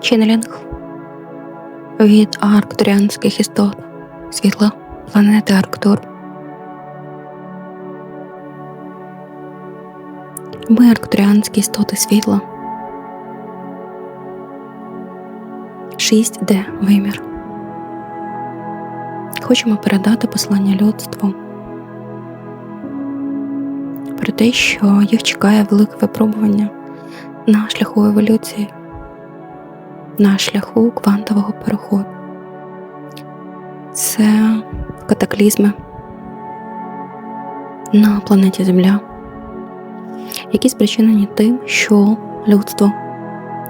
Ченнелінг від арктуріанських істот світла планети Арктур. Ми арктуріанські істоти світла. 6D вимір. Хочемо передати послання людству про те, що їх чекає велике випробування на шляху еволюції, на шляху квантового переходу. Це катаклізми на планеті Земля, які спричинені тим, що людство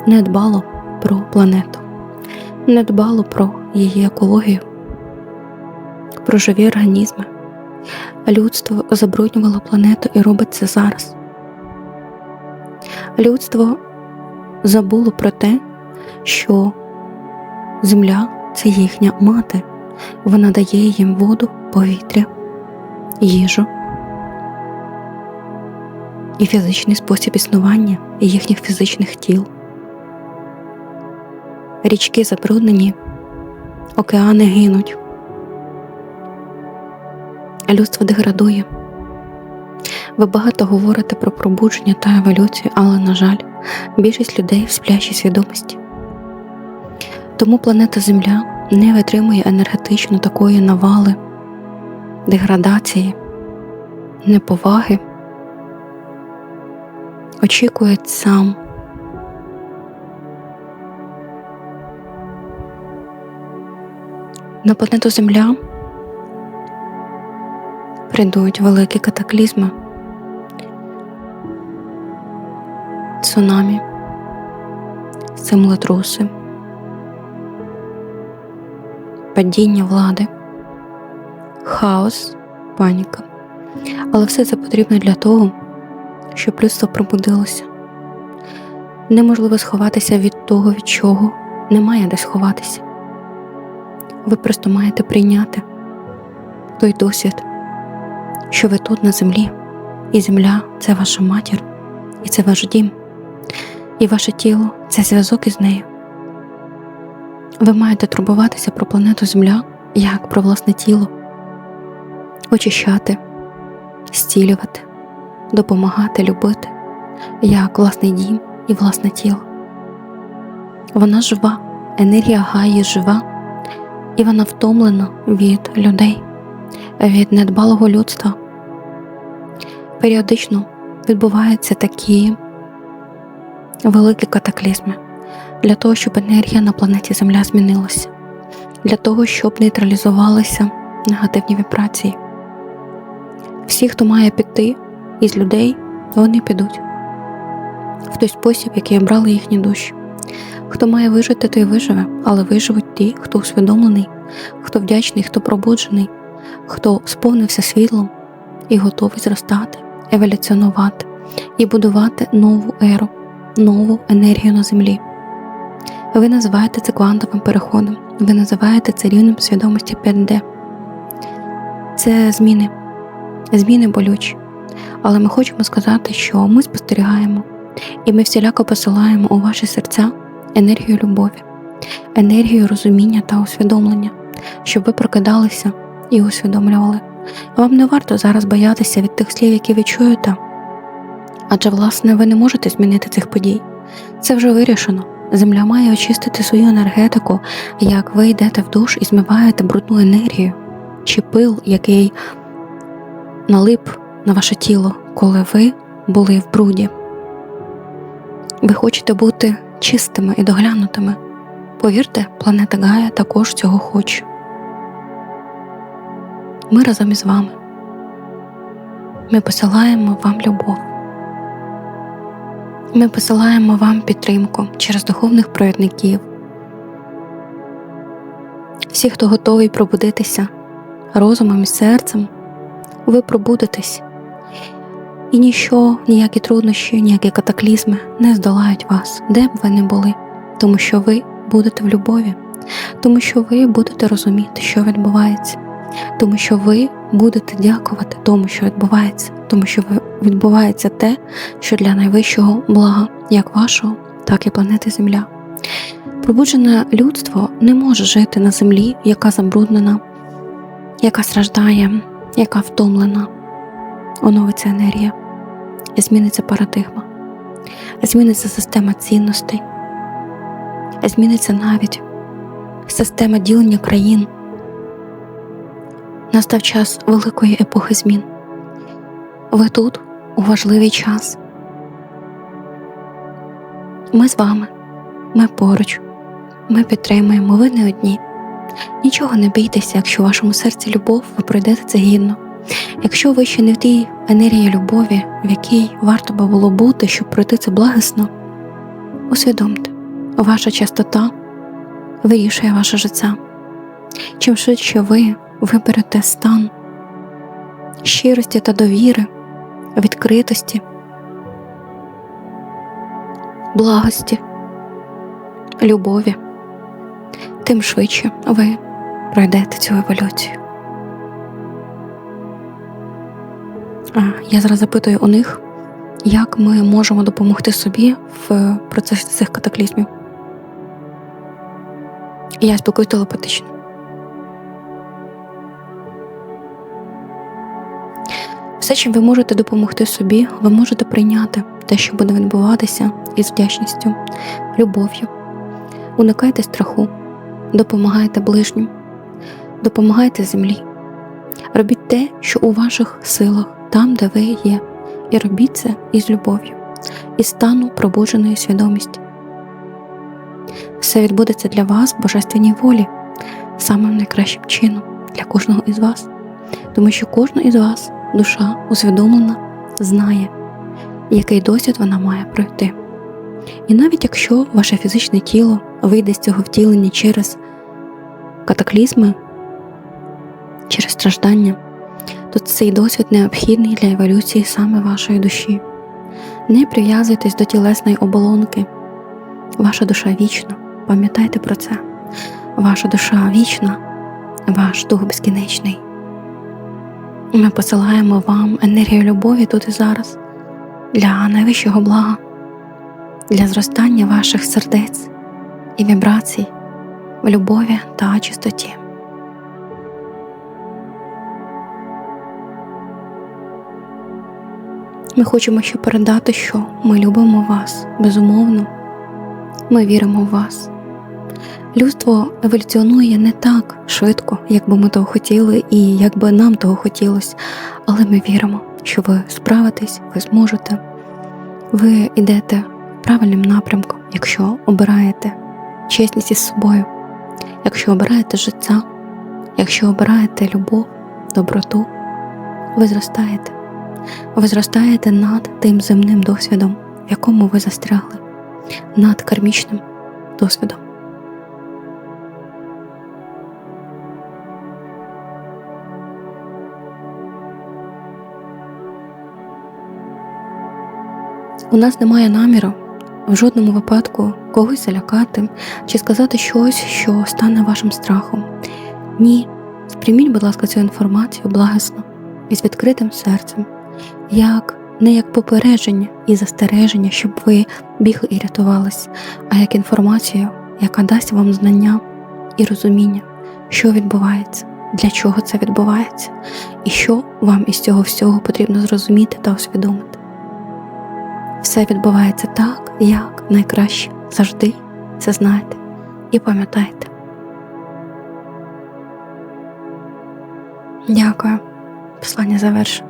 не дбало про планету, не дбало про її екологію, про живі організми. Людство забруднювало планету і робить це зараз. Людство забуло про те, що земля це їхня мати, вона дає їм воду, повітря, їжу і фізичний спосіб існування їхніх фізичних тіл. Річки забруднені, океани гинуть, людство деградує. Ви багато говорите про пробудження та еволюцію, але, на жаль, більшість людей в сплячій свідомості. Тому планета Земля не витримує енергетично такої навали, деградації, неповаги, очікує сам. На планету Земля прийдуть великі катаклізми, цунамі, землетруси, падіння влади, хаос, паніка. Але все це потрібно для того, щоб людство пробудилося. Неможливо сховатися від того, від чого немає де сховатися. Ви просто маєте прийняти той досвід, що ви тут на землі, і земля це ваша матір, і це ваш дім, і ваше тіло це зв'язок із нею. Ви маєте турбуватися про планету Земля як про власне тіло, очищати, зцілювати, допомагати, любити як власний дім і власне тіло. Вона жива, енергія Гаї жива, і вона втомлена від людей, від недбалого людства. Періодично відбуваються такі великі катаклізми для того, щоб енергія на планеті Земля змінилася, для того, щоб нейтралізувалися негативні вібрації. Всі, хто має піти із людей, вони підуть в той спосіб, який обрали їхні душі. Хто має вижити, той виживе, але виживуть ті, хто усвідомлений, хто вдячний, хто пробуджений, хто сповнився світлом і готовий зростати, еволюціонувати і будувати нову еру, нову енергію на землі. Ви називаєте це квантовим переходом, ви називаєте це рівнем свідомості 5D. Це зміни, зміни болючі. Але ми хочемо сказати, що ми спостерігаємо і ми всіляко посилаємо у ваші серця енергію любові, енергію розуміння та усвідомлення, щоб ви прокидалися і усвідомлювали. Вам не варто зараз боятися від тих слів, які ви чуєте, адже, власне, ви не можете змінити цих подій. Це вже вирішено. Земля має очистити свою енергетику, як ви йдете в душ і змиваєте брудну енергію чи пил, який налип на ваше тіло, коли ви були в бруді. Ви хочете бути чистими і доглянутими. Повірте, планета Гая також цього хоче. Ми разом із вами. Ми посилаємо вам любов. Ми посилаємо вам підтримку через духовних провідників. Всі, хто готовий пробудитися розумом і серцем, ви пробудетесь, і ніщо, ніякі труднощі, ніякі катаклізми не здолають вас, де б ви не були, тому що ви будете в любові, тому що ви будете розуміти, що відбувається, тому що ви будете дякувати тому, що відбувається, тому що відбувається те, що для найвищого блага, як вашого, так і планети Земля. Пробуджене людство не може жити на землі, яка забруднена, яка страждає, яка втомлена. Оновиться енергія, зміниться парадигма, зміниться система цінностей, зміниться навіть система ділення країн. Настав час великої епохи змін. Ви тут у важливий час. Ми з вами, ми поруч, ми підтримуємо, ви не одні. Нічого не бійтеся, якщо у вашому серці любов, ви пройдете це гідно. Якщо ви ще не в тій енергії любові, в якій варто би було бути, щоб пройти це благісно, усвідомте, ваша частота вирішує ваше життя. Чим швидше ви виберете стан щирості та довіри, відкритості, благості, любові, тим швидше ви пройдете цю еволюцію. А Я зараз запитую у них, як ми можемо допомогти собі в процесі цих катаклізмів. Я спілкуюсь телепатично. Все, чим ви можете допомогти собі, ви можете прийняти те, що буде відбуватися, із вдячністю, любов'ю. Уникайте страху, допомагайте ближнім, допомагайте землі. Робіть те, що у ваших силах, там, де ви є, і робіть це із любов'ю, із стану пробудженої свідомості. Все відбудеться для вас в божественній волі, самим найкращим чином для кожного із вас, тому що кожна із вас душа усвідомлена, знає, який досвід вона має пройти. І навіть якщо ваше фізичне тіло вийде з цього втілення через катаклізми, через страждання, то цей досвід необхідний для еволюції саме вашої душі. Не прив'язуйтесь до тілесної оболонки. Ваша душа вічна, пам'ятайте про це. Ваша душа вічна, ваш дух безкінечний. Ми посилаємо вам енергію любові тут і зараз для найвищого блага, для зростання ваших сердець і вібрацій в любові та чистоті. Ми хочемо ще передати, що ми любимо вас безумовно, ми віримо в вас. Людство еволюціонує не так швидко, як би ми того хотіли, і як би нам того хотілося, але ми віримо, що ви справитесь, ви зможете, ви йдете правильним напрямком, якщо обираєте чесність із собою, якщо обираєте життя, якщо обираєте любов, доброту, ви зростаєте, ви зростаєте над тим земним досвідом, в якому ви застрягли, над кармічним досвідом. У нас немає наміру в жодному випадку когось залякати чи сказати щось, що стане вашим страхом. Ні, сприйміть, будь ласка, цю інформацію благосно і з відкритим серцем, як не як попередження і застереження, щоб ви бігли і рятувались, а як інформацію, яка дасть вам знання і розуміння, що відбувається, для чого це відбувається, і що вам із цього всього потрібно зрозуміти та усвідомити. Все відбувається так, як найкраще завжди це знайте і пам'ятайте. Дякую. Послання завершено.